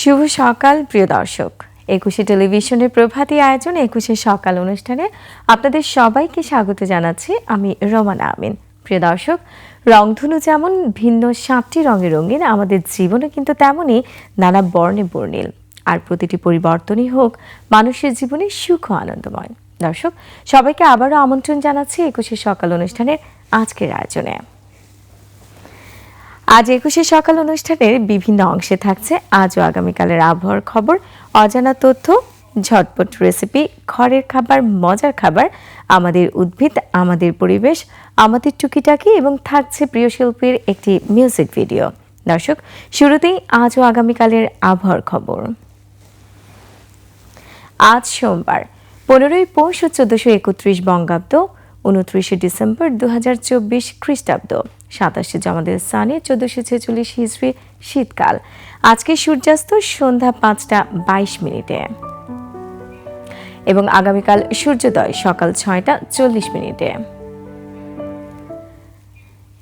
শুভ সকাল, প্রিয় দর্শক। একুশে টেলিভিশনের প্রভাতী আয়োজন, একুশে সকাল অনুষ্ঠানে আপনাদের সবাইকে স্বাগত জানাচ্ছি আমি রোমানা আমিন। প্রিয় দর্শক, রংধনু যেমন ভিন্ন সাতটি রঙে রঙিন, আমাদের জীবনে কিন্তু তেমনই নানা বর্ণে বর্ণিল। আর প্রতিটি পরিবর্তনই হোক, মানুষের জীবনে সুখ আনন্দময়। দর্শক, সবাইকে আবারও আমন্ত্রণ জানাচ্ছি একুশে সকাল অনুষ্ঠানের আজকের আয়োজনে। আজ একুশে সকাল অনুষ্ঠানের বিভিন্ন অংশে থাকছে আজ ও আগামীকালের আবহাওয়ার খবর, অজানা তথ্য, ঝটপট রেসিপি, ঘরের খাবার, মজার খাবার, আমাদের উদ্ভিদ, আমাদের পরিবেশ, আমাদের টুকিটাকি এবং থাকছে প্রিয় শিল্পীর একটি মিউজিক ভিডিও। দর্শক, শুরুতেই আজ ও আগামীকালের আবহাওয়ার খবর। আজ সোমবার, পনেরোই পৌষ চোদ্দশো একত্রিশ বঙ্গাব্দ, উনত্রিশে ডিসেম্বর দু হাজার চব্বিশ খ্রিস্টাব্দ। সাতাশে জামাদের স্থানে চোদ্দশো ছেচল্লিশ হিজড়ি শীতকাল। আজকে সূর্যাস্ত সন্ধ্যা পাঁচটা বাইশ মিনিটে। এবং আগামীকাল সূর্যোদয় সকাল ছয়টা চল্লিশ মিনিটে।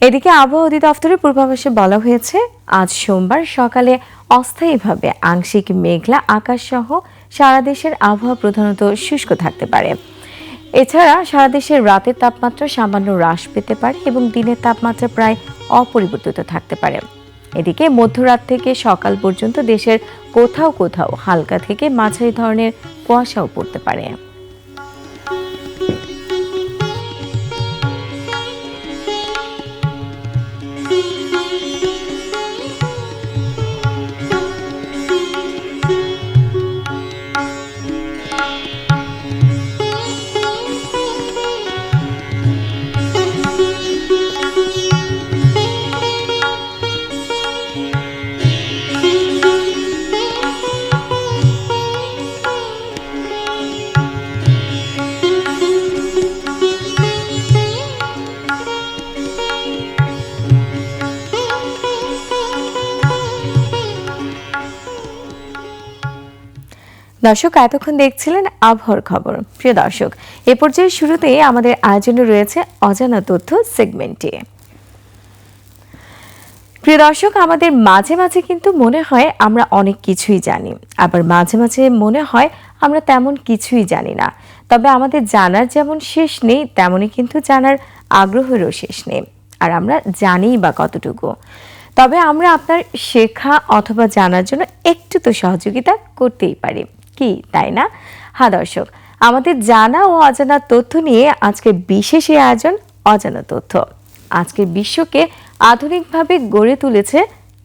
এদিকে আবহাওয়া অধিদপ্তরের পূর্বাভাসে বলা হয়েছে, আজ সোমবার সকালে অস্থায়ীভাবে আংশিক মেঘলা আকাশ সহ সারা দেশের আবহাওয়া প্রধানত শুষ্ক থাকতে পারে। এছাড়া সারা দেশের রাতের তাপমাত্রা সামান্য হ্রাস পেতে পারে এবং দিনের তাপমাত্রা প্রায় অপরিবর্তিত থাকতে পারে। এদিকে মধ্যরাত থেকে সকাল পর্যন্ত দেশের কোথাও কোথাও হালকা থেকে মাঝারি ধরনের কুয়াশাও পড়তে পারে। দর্শক, এতক্ষণ দেখছিলেন আবহাওয়ার খবর। প্রিয় দর্শক, এ পর্যায়ে শুরুতে আমাদের আয়োজনে রয়েছে অজানা তথ্য সেগমেন্টটি প্রিয় দর্শক, আমাদের মাঝে মাঝে কিন্তু মনে হয় আমরা অনেক কিছুই জানি। আবার মাঝে মাঝে মনে হয় আমরা তেমন কিছুই জানি না। তবে আমাদের জানার যেমন শেষ নেই, তেমনই কিন্তু জানার আগ্রহেরও শেষ নেই। আর আমরা জানিই বা কতটুকু। তবে আমরা আপনার শেখা অথবা জানার জন্য একটু তো সহযোগিতা করতেই পারি। কি, তাই না? হ্যাঁ দর্শক, আমাদের জানা ও অজানা তথ্য নিয়ে আজকে বিশেষ এই আয়োজন অজানা তথ্য। আজকে বিশ্বকে আধুনিকভাবে গড়ে তুলেছে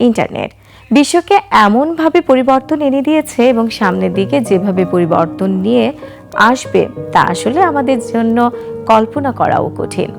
ইন্টারনেট। বিশ্বকে এমনভাবে পরিবর্তন এনে দিয়েছে এবং সামনের দিকে যেভাবে পরিবর্তন নিয়ে আসবে, তা আসলে আমাদের জন্য কল্পনা করাও কঠিন।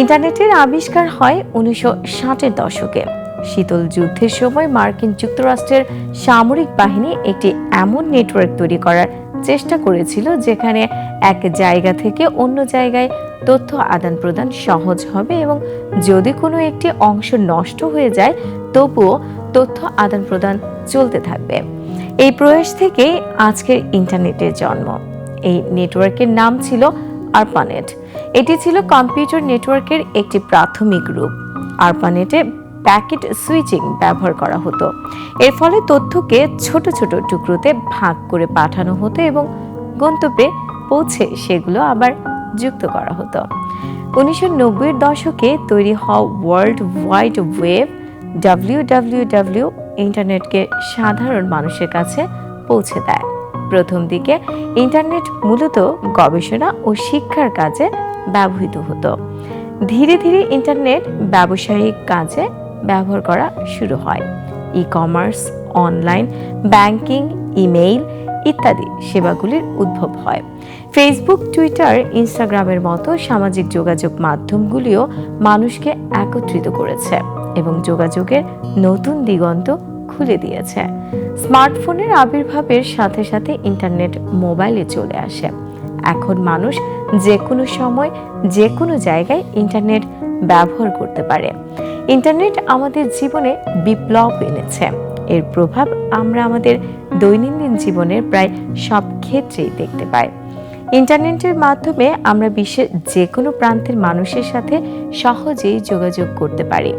ইন্টারনেটের আবিষ্কার হয় উনিশশো ষাটের দশকে। শীতল যুদ্ধের সময় মার্কিন যুক্তরাষ্ট্রের সামরিক বাহিনী একটি এমন নেটওয়ার্ক তৈরি করার চেষ্টা করেছিল যেখানে এক জায়গা থেকে অন্য জায়গায় তথ্য আদান প্রদান সহজ হবে এবং যদি কোনো একটি অংশ নষ্ট হয়ে যায়, তবুও তথ্য আদান প্রদান চলতে থাকবে। এই প্রয়াস থেকেই আজকের ইন্টারনেটের জন্ম। এই নেটওয়ার্কের নাম ছিল আরপানেট। এটি ছিল কম্পিউটার নেটওয়ার্কের একটি প্রাথমিক রূপ। আরপানেটে প্যাকেট সুইচিং ব্যবহার করা হতো। এর ফলে তথ্যকে ছোট ছোট টুকরোতে ভাগ করে পাঠানো হতো এবং গন্তব্যে পৌঁছে সেগুলো আবার যুক্ত করা হতো। উনিশশো নব্বইয়ের দশকে তৈরি হওয়া world wide web W W W ইন্টারনেটকে সাধারণ মানুষের কাছে পৌঁছে দেয়। প্রথম দিকে ইন্টারনেট মূলত গবেষণা ও শিক্ষার কাজে ব্যবহৃত হতো। ধীরে ধীরে ইন্টারনেট ব্যবসায়িক কাজে ব্যবহার করা শুরু হয়। E commerce online banking email ইত্যাদি সেবাগুলির উদ্ভব হয়। ফেসবুক টুইটার ইনস্টাগ্রামের মতো সামাজিক যোগাযোগ মাধ্যমগুলিও মানুষকে একত্রিত করেছে এবং যোগাযোগের নতুন দিগন্ত খুলে দিয়েছে। স্মার্টফোনের আবির্ভাবের সাথে সাথে ইন্টারনেট মোবাইলে চলে আসে। এখন মানুষ যে কোনো সময় যে কোনো জায়গায় ইন্টারনেট ব্যবহার করতে পারে। ইন্টারনেট আমাদের জীবনে বিপ্লব এনেছে। এর প্রভাব আমরা আমাদের দৈনন্দিন জীবনের প্রায় সব ক্ষেত্রেই দেখতে পাই। ইন্টারনেটের মাধ্যমে আমরা বিশ্বের যে কোনো প্রান্তের মানুষের সাথে সহজেই যোগাযোগ করতে পারি।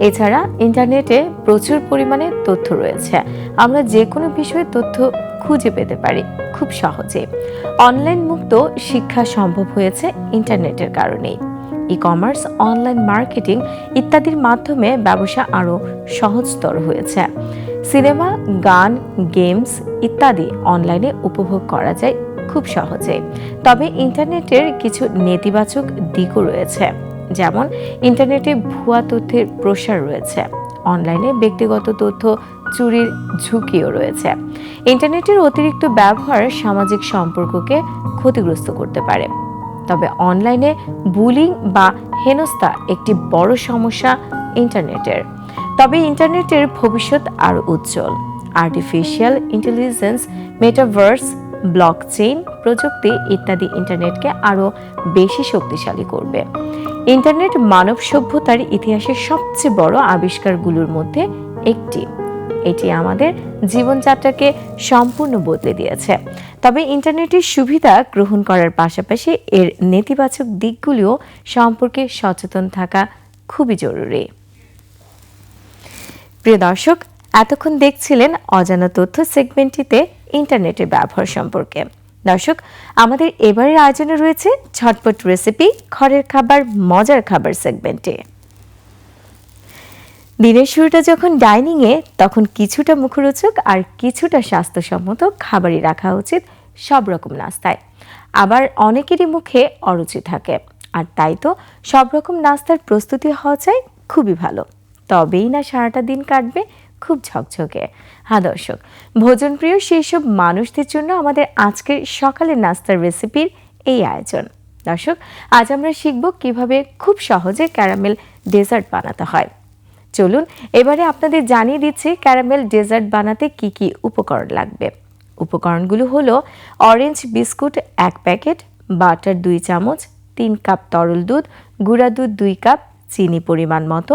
এছাড়া ইন্টারনেটে প্রচুর পরিমাণে তথ্য রয়েছে। আমরা যে কোনো বিষয়ে তথ্য খুঁজে পেতে পারি খুব সহজে অনলাইন মুক্ত শিক্ষা সম্ভব হয়েছে ইন্টারনেটের কারণেই। ই কমার্স অনলাইন মার্কেটিং ইত্যাদির মাধ্যমে ব্যবসা আরও সহজতর হয়েছে। সিনেমা, গান, গেমস ইত্যাদি অনলাইনে উপভোগ করা যায় খুব সহজে তবে ইন্টারনেটের কিছু নেতিবাচক দিকও রয়েছে, যেমন ইন্টারনেটে ভুয়া তথ্যের প্রসার রয়েছে, অনলাইনে ব্যক্তিগত তথ্য চুরির ঝুঁকিও রয়েছে। ইন্টারনেটের অতিরিক্ত ব্যবহার সামাজিক সম্পর্ককে ক্ষতিগ্রস্ত করতে পারে। তবে অনলাইনে বুলিং বা হেনস্থা একটি বড় সমস্যা ইন্টারনেটের। তবে ইন্টারনেটের ভবিষ্যৎ আরও উজ্জ্বল। আর্টিফিশিয়াল ইন্টেলিজেন্স মেটাভার্স ব্লকচেইন প্রযুক্তি ইত্যাদি ইন্টারনেটকে আরও বেশি শক্তিশালী করবে। ইন্টারনেট মানব সভ্যতার ইতিহাসের সবচেয়ে বড় আবিষ্কারগুলোর মধ্যে একটি। এটি আমাদের জীবনযাত্রাকে সম্পূর্ণ বদলে দিয়েছে। তবে ইন্টারনেটের সুবিধা গ্রহণ করার পাশাপাশি এর নেতিবাচক দিকগুলিও সম্পর্কে সচেতন থাকা খুবই জরুরি। প্রিয় দর্শক, এতক্ষণ দেখছিলেন অজানা তথ্য সেগমেন্টটিতে ইন্টারনেটের ব্যবহার সম্পর্কে। দর্শক, আমাদের এবারের আয়োজনে রয়েছে ঝটপট রেসিপি ঘরের খাবার, মজার খাবার সেগমেন্টে। দিনের শুরুটা যখন ডাইনিংয়ে, তখন কিছুটা মুখরোচক আর কিছুটা স্বাস্থ্যসম্মত খাবারই রাখা উচিত সব রকম নাস্তায়। আবার অনেকেরই মুখে অরুচি থাকে, আর তাই তো সব রকম নাস্তার প্রস্তুতি হওয়া চাই খুবই ভালো। তবেই না সারাটা দিন কাটবে খুব ঝকঝকে। হ্যাঁ দর্শক, ভোজনপ্রিয় সেই সব মানুষদের জন্য আমাদের আজকের সকালের নাস্তার রেসিপির এই আয়োজন। দর্শক, আজ আমরা শিখব কীভাবে খুব সহজে ক্যারামেল ডেজার্ট বানাতে হয়। চলুন, এবারে আপনাদের জানিয়ে দিচ্ছি ক্যারামেল ডেজার্ট বানাতে কি কি উপকরণ লাগবে। উপকরণগুলো হলো অরেঞ্জ বিস্কুট এক প্যাকেট, বাটার দুই চামচ, তিন কাপ তরল দুধ, গুঁড়া দুধ দুই কাপ, চিনি পরিমাণ মতো,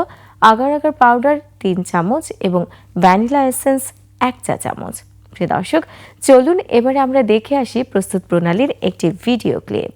আগার আগার পাউডার তিন চামচ এবং ভ্যানিলা এসেন্স এক চা চামচ। প্রিয় দর্শক, চলুন এবারে আমরা দেখে আসি প্রস্তুত প্রণালীর একটি ভিডিও ক্লিপ।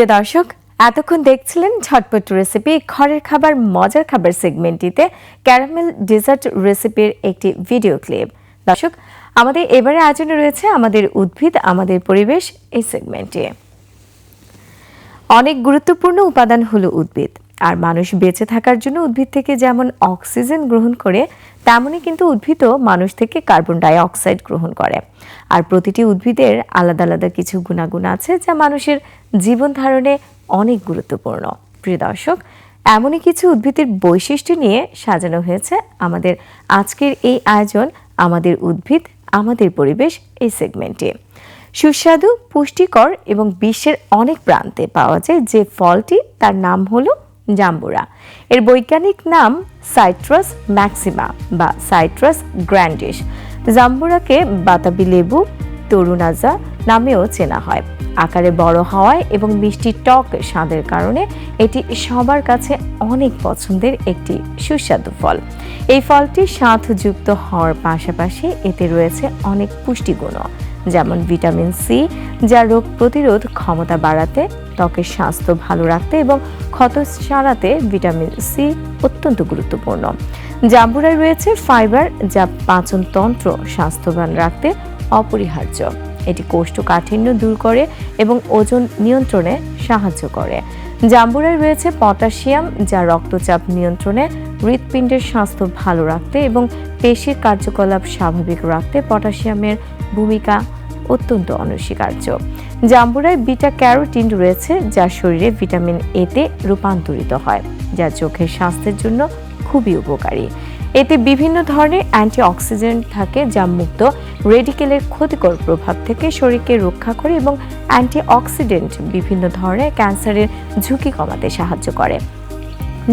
প্রিয় দর্শক, এতক্ষণ দেখছিলেন ঝটপট রেসিপি ঘরের খাবার, মজার খাবার সেগমেন্টটিতে ক্যারামেল ডেজার্ট রেসিপির একটি ভিডিও ক্লিপ দর্শক, আমাদের এবারে আয়োজনে রয়েছে আমাদের উদ্ভিদ, আমাদের পরিবেশ এই সেগমেন্টে অনেক গুরুত্বপূর্ণ উপাদান হলো উদ্ভিদ। আর মানুষ বেঁচে থাকার জন্য উদ্ভিদ থেকে যেমন অক্সিজেন গ্রহণ করে, তেমনই কিন্তু উদ্ভিদও মানুষ থেকে কার্বন ডাই অক্সাইড গ্রহণ করে। আর প্রতিটি উদ্ভিদের আলাদা আলাদা কিছু গুণাগুণ আছে যা মানুষের জীবন ধারণে অনেক গুরুত্বপূর্ণ। প্রিয় দর্শক, এমনই কিছু উদ্ভিদের বৈশিষ্ট্য নিয়ে সাজানো হয়েছে আমাদের আজকের এই আয়োজন, আমাদের উদ্ভিদ, আমাদের পরিবেশ এই সেগমেন্টে। সুস্বাদু, পুষ্টিকর এবং বিশ্বের অনেক প্রান্তে পাওয়া যায় যে ফলটি, তার নাম হলো জাম্বুরা। এর বৈজ্ঞানিক নাম সাইট্রাস ম্যাক্সিমা বা সাইট্রাস গ্র্যান্ডিস জাম্বুরাকে বাতাবি লেবু, তরুণাজা নামেও চেনা হয়। আকারে বড় হওয়ায় এবং মিষ্টি টক স্বাদের কারণে এটি সবার কাছে অনেক পছন্দের একটি সুস্বাদু ফল। এই ফলটি স্বাদযুক্ত হওয়ার পাশাপাশি এতে রয়েছে অনেক পুষ্টিগুণও। যেমন ভিটামিন সি, যা রোগ প্রতিরোধ ক্ষমতা বাড়াতে, ত্বকের স্বাস্থ্য ভালো রাখতে এবং ক্ষত সারাতে ভিটামিন সি অত্যন্ত গুরুত্বপূর্ণ। জাম্বুরায় রয়েছে ফাইবার, যা পাচনতন্ত্র স্বাস্থ্যবান রাখতে অপরিহার্য। এটি কোষ্ঠকাঠিন্য দূর করে এবং ওজন নিয়ন্ত্রণে সাহায্য করে। জাম্বুরায় রয়েছে পটাশিয়াম, যা রক্তচাপ নিয়ন্ত্রণে হৃৎপিণ্ডের স্বাস্থ্য ভালো রাখতে এবং পেশির কার্যকলাপ স্বাভাবিক রাখতে পটাশিয়ামের ভূমিকা অত্যন্ত অনস্বীকার্য। জাম্বুরায় বিটা ক্যারোটিন রয়েছে যা শরীরে ভিটামিন এতে রূপান্তরিত হয়, যা চোখের স্বাস্থ্যের জন্য খুবই উপকারী। এতে বিভিন্ন ধরনের অ্যান্টিঅক্সিডেন্ট থাকে যা মুক্ত রেডিকেলের ক্ষতিকর প্রভাব থেকে শরীরকে রক্ষা করে এবং অ্যান্টিঅক্সিডেন্ট বিভিন্ন ধরনের ক্যান্সারের ঝুঁকি কমাতে সাহায্য করে।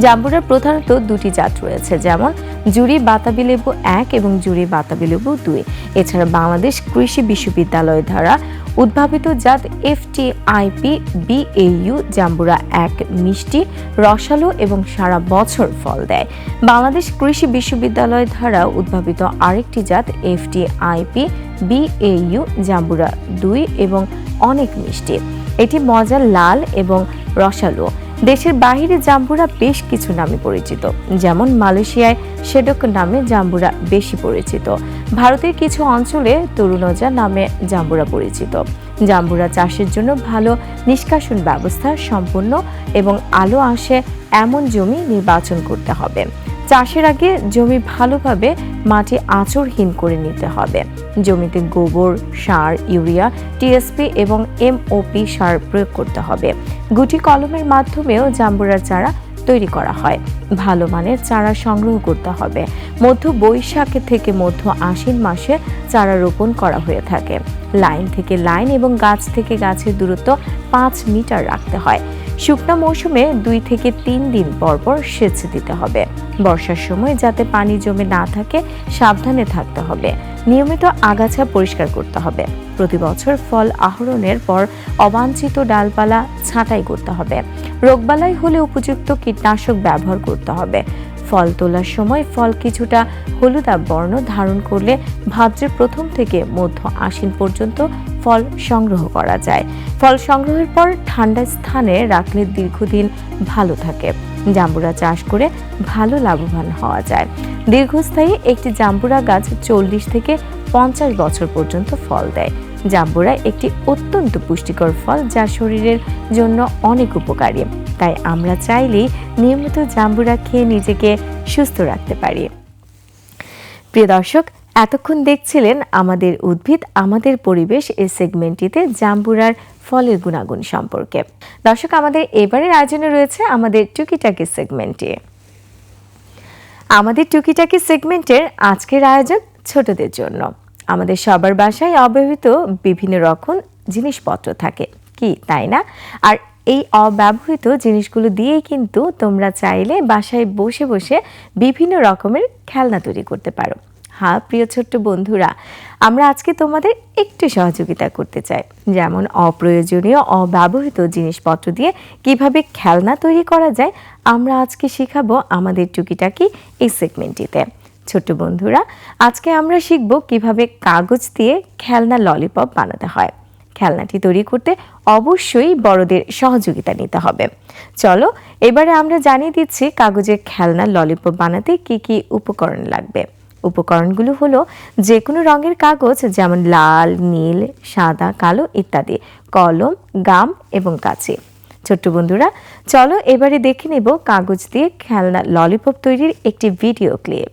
জাম্বুরার প্রধানত দুটি জাত রয়েছে, যেমন জুড়ি বাতাবি লেবু এক এবং জুড়ি বাতাবি লেবু দুই। এছাড়া বাংলাদেশ কৃষি বিশ্ববিদ্যালয় দ্বারা উদ্ভাবিত জাত এফটিআইপি বিএইউ জাম্বুরা এক মিষ্টি, রসালো এবং সারা বছর ফল দেয়। বাংলাদেশ কৃষি বিশ্ববিদ্যালয় দ্বারা উদ্ভাবিত আরেকটি জাত এফটিআইপি বিএইউ জাম্বুরা দুই এবং অনেক মিষ্টি। এটি মজা লাল এবং রসালো। দেশের বাহিরে জাম্বুরা বেশ কিছু নামে পরিচিত। যেমন মালয়েশিয়ায় সেডক নামে জাম্বুরা বেশি পরিচিত। ভারতের কিছু অঞ্চলে তরুণজা নামে জাম্বুরা পরিচিত। জাম্বুরা চাষের জন্য ভালো নিষ্কাশন ব্যবস্থা সম্পন্ন এবং আলো আসে এমন জমি নির্বাচন করতে হবে। চাষের আগে জমি ভালোভাবে মাটি আঁচড়হীন করে নিতে হবে। জমিতে গোবর, সার, ইউরিয়া, টিএসপি এবং এমওপি সার প্রয়োগ করতে হবে। গুটি কলমের মাধ্যমেও জাম্বুরার চারা তৈরি করা হয়। ভালো মানের চারা সংগ্রহ করতে হবে। মধ্য বৈশাখে থেকে মধ্য আশ্বিন মাসে চারা রোপণ করা হয়ে থাকে। লাইন থেকে লাইন এবং গাছ থেকে গাছের দূরত্ব পাঁচ মিটার রাখতে হয়। শুকনো মৌসুমে দুই থেকে তিন দিন পর পর সেচ দিতে হবে। বর্ষার সময় যাতে পানি জমে না থাকে, সাবধানে থাকতে হবে। নিয়মিত আগাছা পরিষ্কার করতে হবে। প্রতি বছর ফল আহরণের পর অবাঞ্ছিত ডালপালা ছাঁটাই করতে হবে। রোগবালাই হলে উপযুক্ত কীটনাশক ব্যবহার করতে হবে। ফল তোলার সময় ফল কিছুটা হলুদা বর্ণ ধারণ করলে ভাদ্রের প্রথম থেকে মধ্য আশ্বিন পর্যন্ত ফল সংগ্রহ করা যায়। ফল সংগ্রহের পর ঠান্ডা স্থানে রাখলে দীর্ঘদিন ভালো থাকে। জাম্বুরা চাষ করে ভালো লাভবান হওয়া যায়। দীর্ঘস্থায়ী একটি জাম্বুরা গাছ চল্লিশ থেকে পঞ্চাশ বছর পর্যন্ত ফল দেয়। জাম্বুরা একটি অত্যন্ত পুষ্টিকর ফল যা শরীরের জন্য অনেক উপকারী। তাই আমরা চাইলেই নিয়মিত জাম্বুরা খেয়ে নিজেকে সুস্থ রাখতে পারি। প্রিয় দর্শক, এতক্ষণ দেখছিলেন আমাদের উদ্ভিদ, আমাদের পরিবেশ এই সেগমেন্টটিতে জাম্বুরার ফলের গুণাগুণ সম্পর্কে। দর্শক, আমাদের এবারের আয়োজনে রয়েছে আমাদের টুকিটাকি সেগমেন্টে আমাদের টুকিটাকি সেগমেন্টের আজকের আয়োজন ছোটদের জন্য। আমাদের সবার বাসায় অব্যবহৃত বিভিন্ন রকম জিনিসপত্র থাকে। কি, তাই না? আর এই অব্যবহৃত জিনিসগুলো দিয়েই কিন্তু তোমরা চাইলে বাসায় বসে বসে বিভিন্ন রকমের খেলনা তৈরি করতে পারো। হ্যাঁ প্রিয় ছোট্ট বন্ধুরা, আমরা আজকে তোমাদের একটু সহযোগিতা করতে চাই। যেমন অপ্রয়োজনীয় অব্যবহৃত জিনিসপত্র দিয়ে কীভাবে খেলনা তৈরি করা যায়, আমরা আজকে শেখাবো আমাদের টুকিটাকি এই সেগমেন্টটিতে। ছোট্ট বন্ধুরা, আজকে আমরা শিখব কীভাবে কাগজ দিয়ে খেলনা ললিপপ বানাতে হয়। খেলনাটি তৈরি করতে অবশ্যই বড়দের সহযোগিতা নিতে হবে। চলো, এবারে আমরা জানিয়ে দিচ্ছি কাগজের খেলনা ললিপপ বানাতে কি কি উপকরণ লাগবে। উপকরণগুলো হলো যে কোনো রঙের কাগজ, যেমন লাল, নীল, সাদা, কালো ইত্যাদি, কলম, গাম এবং কাঁচি। ছোট্ট বন্ধুরা, চলো এবারে দেখে নেব কাগজ দিয়ে খেলনা ললিপপ তৈরির একটি ভিডিও ক্লিপ।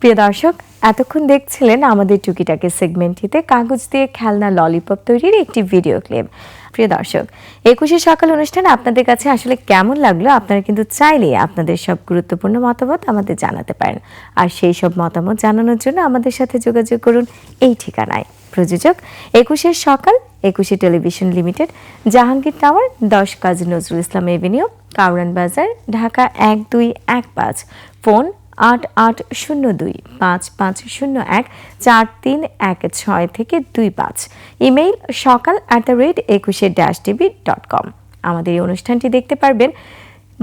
প্রিয় দর্শক, এতক্ষণ দেখছিলেন আমাদের টুকিটাকে সেগমেন্টটিতে কাগজ দিয়ে খেলনা ললিপপ তৈরির একটি ভিডিও ক্লিপ প্রিয় দর্শক, একুশে সকাল অনুষ্ঠান আপনাদের কাছে আসলে কেমন লাগল? আপনারা কিন্তু চাইলে আপনাদের সব গুরুত্বপূর্ণ মতামত আমাদের জানাতে পারেন। আর সেই সব মতামত জানানোর জন্য আমাদের সাথে যোগাযোগ করুন এই ঠিকানায়। প্রযোজক একুশের সকাল, একুশে টেলিভিশন লিমিটেড, জাহাঙ্গীর টাওয়ার, দশ কাজী নজরুল ইসলাম এভিনিউ, কাউরান বাজার, ঢাকা এক দুই এক পাঁচ। ফোন আট আট শূন্য দুই, পাঁচ পাঁচ শূন্য এক, চার তিন এক ছয় থেকে দুই পাঁচ। Email Sakal at the rate Ekushey dash TV dot com. আমাদের এই অনুষ্ঠানটি দেখতে পারবেন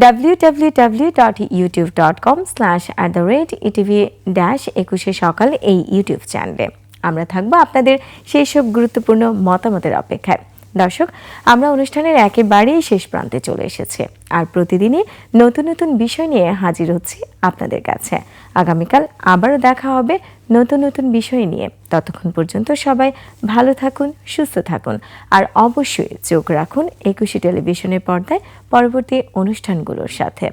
W W W dot YouTube dot com slash at the rate ETV dash Ekushey Sakal এই ইউটিউব চ্যানেলে। আমরা থাকব আপনাদের সেই সব গুরুত্বপূর্ণ মতামতের অপেক্ষায়। দর্শক, আমরা অনুষ্ঠানের একেবারেই শেষ প্রান্তে চলে এসেছি আর প্রতিদিনই নতুন নতুন বিষয় নিয়ে হাজির হচ্ছি আপনাদের কাছে। আগামীকাল আবারও দেখা হবে নতুন নতুন বিষয় নিয়ে। ততক্ষণ পর্যন্ত সবাই ভালো থাকুন, সুস্থ থাকুন আর অবশ্যই চোখ রাখুন একুশে টেলিভিশনের পর্দায় পরবর্তী অনুষ্ঠানগুলোর সাথে।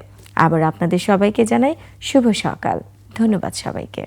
আবার আপনাদের সবাইকে জানাই শুভ সকাল। ধন্যবাদ সবাইকে।